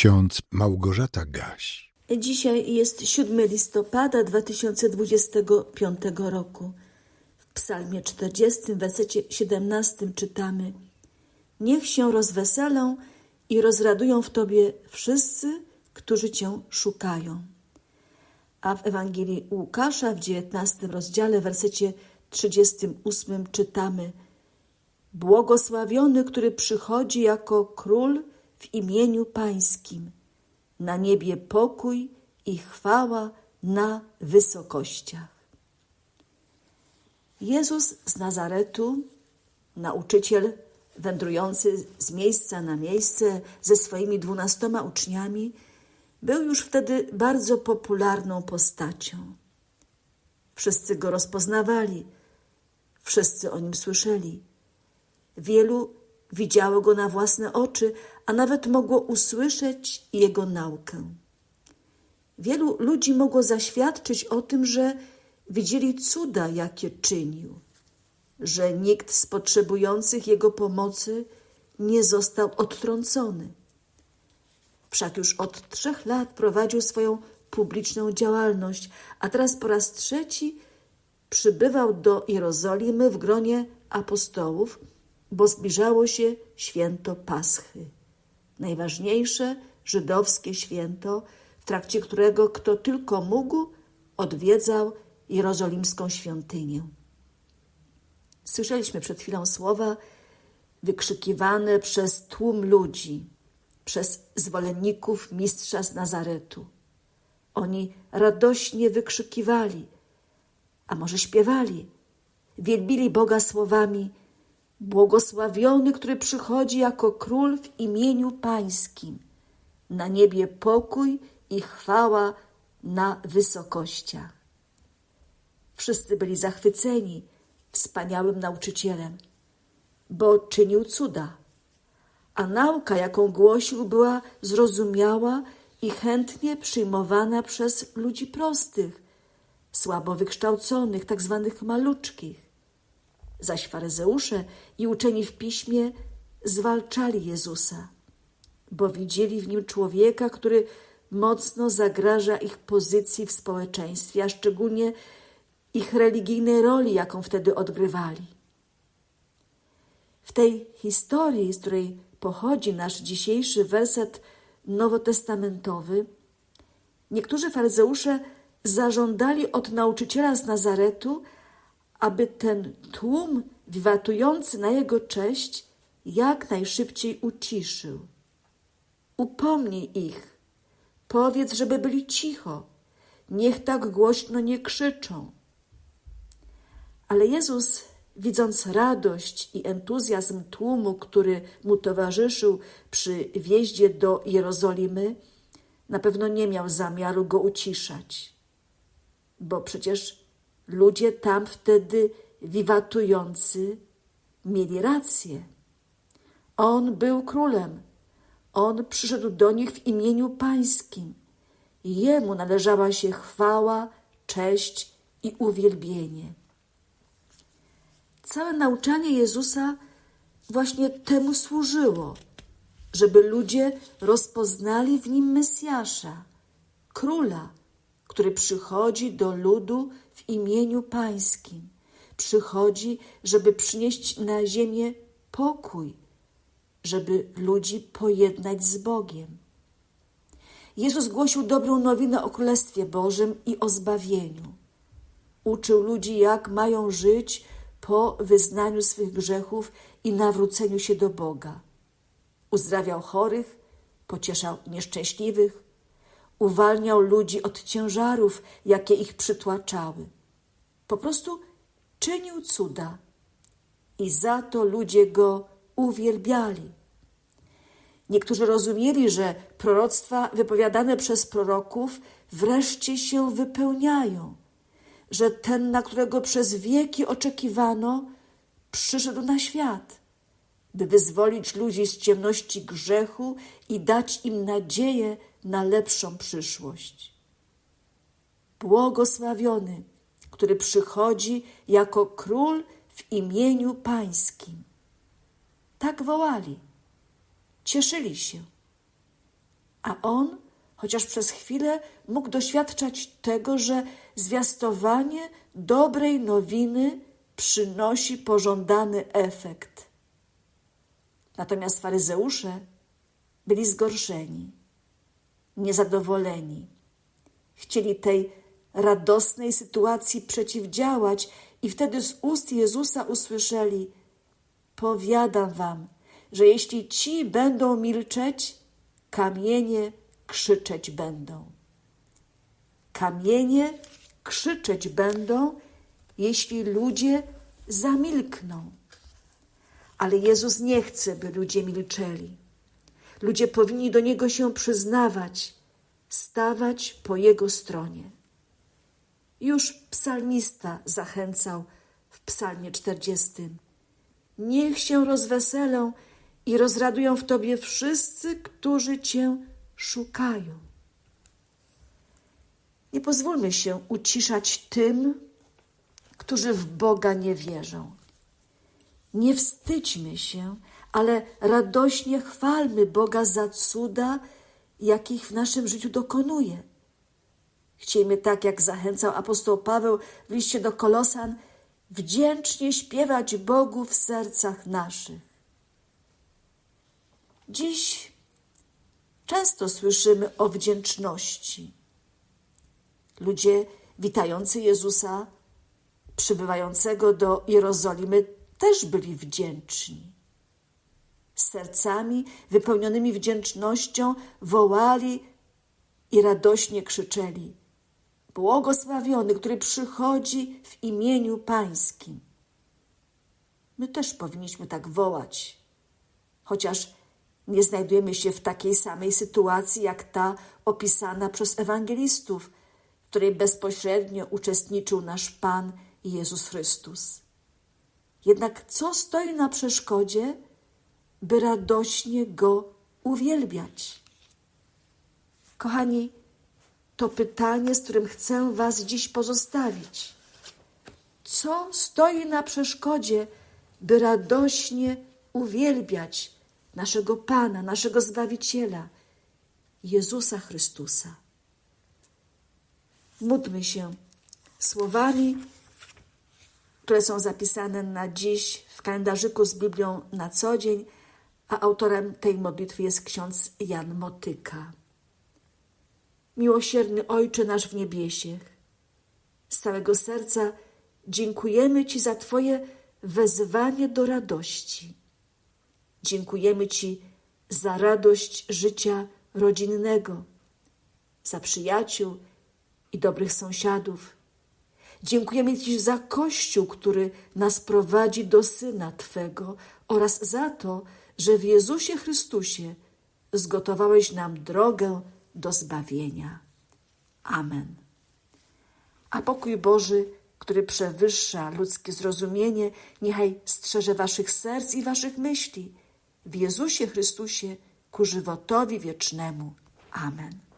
ksiądz Małgorzata Gaś. Dzisiaj jest 7 listopada 2025 roku. W Psalmie 40, wersecie 17 czytamy: Niech się rozweselą i rozradują w Tobie wszyscy, którzy Cię szukają. A w Ewangelii Łukasza w 19 rozdziale, wersecie 38 czytamy: Błogosławiony, który przychodzi jako król w imieniu Pańskim. Na niebie pokój i chwała na wysokościach. Jezus z Nazaretu, nauczyciel wędrujący z miejsca na miejsce ze swoimi dwunastoma uczniami, był już wtedy bardzo popularną postacią. Wszyscy go rozpoznawali, wszyscy o nim słyszeli. Wielu widziało go na własne oczy, a nawet mogło usłyszeć jego naukę. Wielu ludzi mogło zaświadczyć o tym, że widzieli cuda, jakie czynił, że nikt z potrzebujących jego pomocy nie został odtrącony. Wszak już od trzech lat prowadził swoją publiczną działalność, a teraz po raz trzeci przybywał do Jerozolimy w gronie apostołów, bo zbliżało się święto Paschy. Najważniejsze żydowskie święto, w trakcie którego kto tylko mógł, odwiedzał jerozolimską świątynię. Słyszeliśmy przed chwilą słowa wykrzykiwane przez tłum ludzi, przez zwolenników mistrza z Nazaretu. Oni radośnie wykrzykiwali, a może śpiewali, wielbili Boga słowami: Błogosławiony, który przychodzi jako król w imieniu Pańskim. Na niebie pokój i chwała na wysokościach. Wszyscy byli zachwyceni wspaniałym nauczycielem, bo czynił cuda, a nauka, jaką głosił, była zrozumiała i chętnie przyjmowana przez ludzi prostych, słabo wykształconych, tak zwanych maluczkich. Zaś faryzeusze i uczeni w piśmie zwalczali Jezusa, bo widzieli w nim człowieka, który mocno zagraża ich pozycji w społeczeństwie, a szczególnie ich religijnej roli, jaką wtedy odgrywali. W tej historii, z której pochodzi nasz dzisiejszy werset nowotestamentowy, niektórzy faryzeusze zażądali od nauczyciela z Nazaretu, aby ten tłum wiwatujący na jego cześć jak najszybciej uciszył. Upomnij ich, powiedz, żeby byli cicho, niech tak głośno nie krzyczą. Ale Jezus, widząc radość i entuzjazm tłumu, który mu towarzyszył przy wjeździe do Jerozolimy, na pewno nie miał zamiaru go uciszać, bo przecież ludzie tam wtedy wiwatujący mieli rację. On był królem, on przyszedł do nich w imieniu pańskim. Jemu należała się chwała, cześć i uwielbienie. Całe nauczanie Jezusa właśnie temu służyło, żeby ludzie rozpoznali w nim Mesjasza, króla, który przychodzi do ludu w imieniu Pańskim. Przychodzi, żeby przynieść na ziemię pokój, żeby ludzi pojednać z Bogiem. Jezus głosił dobrą nowinę o Królestwie Bożym i o zbawieniu. Uczył ludzi, jak mają żyć po wyznaniu swych grzechów i nawróceniu się do Boga. Uzdrawiał chorych, pocieszał nieszczęśliwych, uwalniał ludzi od ciężarów, jakie ich przytłaczały. Po prostu czynił cuda i za to ludzie go uwielbiali. Niektórzy rozumieli, że proroctwa wypowiadane przez proroków wreszcie się wypełniają, że ten, na którego przez wieki oczekiwano, przyszedł na świat, by wyzwolić ludzi z ciemności grzechu i dać im nadzieję na lepszą przyszłość. Błogosławiony, który przychodzi jako król w imieniu Pańskim. Tak wołali, cieszyli się. A on, chociaż przez chwilę mógł doświadczać tego, że zwiastowanie dobrej nowiny przynosi pożądany efekt. Natomiast faryzeusze byli zgorszeni, niezadowoleni. Chcieli tej radosnej sytuacji przeciwdziałać i wtedy z ust Jezusa usłyszeli: Powiadam wam, że jeśli ci będą milczeć, kamienie krzyczeć będą. Kamienie krzyczeć będą, jeśli ludzie zamilkną. Ale Jezus nie chce, by ludzie milczeli. Ludzie powinni do Niego się przyznawać, stawać po Jego stronie. Już psalmista zachęcał w psalmie czterdziestym. Niech się rozweselą i rozradują w Tobie wszyscy, którzy Cię szukają. Nie pozwólmy się uciszać tym, którzy w Boga nie wierzą. Nie wstydźmy się, ale radośnie chwalmy Boga za cuda, jakich w naszym życiu dokonuje. Chciejmy tak, jak zachęcał apostoł Paweł w liście do Kolosan, wdzięcznie śpiewać Bogu w sercach naszych. Dziś często słyszymy o wdzięczności. Ludzie witający Jezusa, przybywającego do Jerozolimy, też byli wdzięczni. Z sercami wypełnionymi wdzięcznością wołali i radośnie krzyczeli: Błogosławiony, który przychodzi w imieniu Pańskim. My też powinniśmy tak wołać, chociaż nie znajdujemy się w takiej samej sytuacji jak ta opisana przez ewangelistów, w której bezpośrednio uczestniczył nasz Pan Jezus Chrystus. Jednak co stoi na przeszkodzie, by radośnie Go uwielbiać? Kochani, to pytanie, z którym chcę Was dziś pozostawić. Co stoi na przeszkodzie, by radośnie uwielbiać naszego Pana, naszego Zbawiciela, Jezusa Chrystusa? Módlmy się słowami, które są zapisane na dziś w kalendarzyku z Biblią na co dzień, a autorem tej modlitwy jest ksiądz Jan Motyka. Miłosierny Ojcze nasz w niebiesiech, z całego serca dziękujemy Ci za Twoje wezwanie do radości. Dziękujemy Ci za radość życia rodzinnego, za przyjaciół i dobrych sąsiadów. Dziękujemy Ci za Kościół, który nas prowadzi do Syna Twego oraz za to, że w Jezusie Chrystusie zgotowałeś nam drogę do zbawienia. Amen. A pokój Boży, który przewyższa ludzkie zrozumienie, niechaj strzeże waszych serc i waszych myśli w Jezusie Chrystusie ku żywotowi wiecznemu. Amen.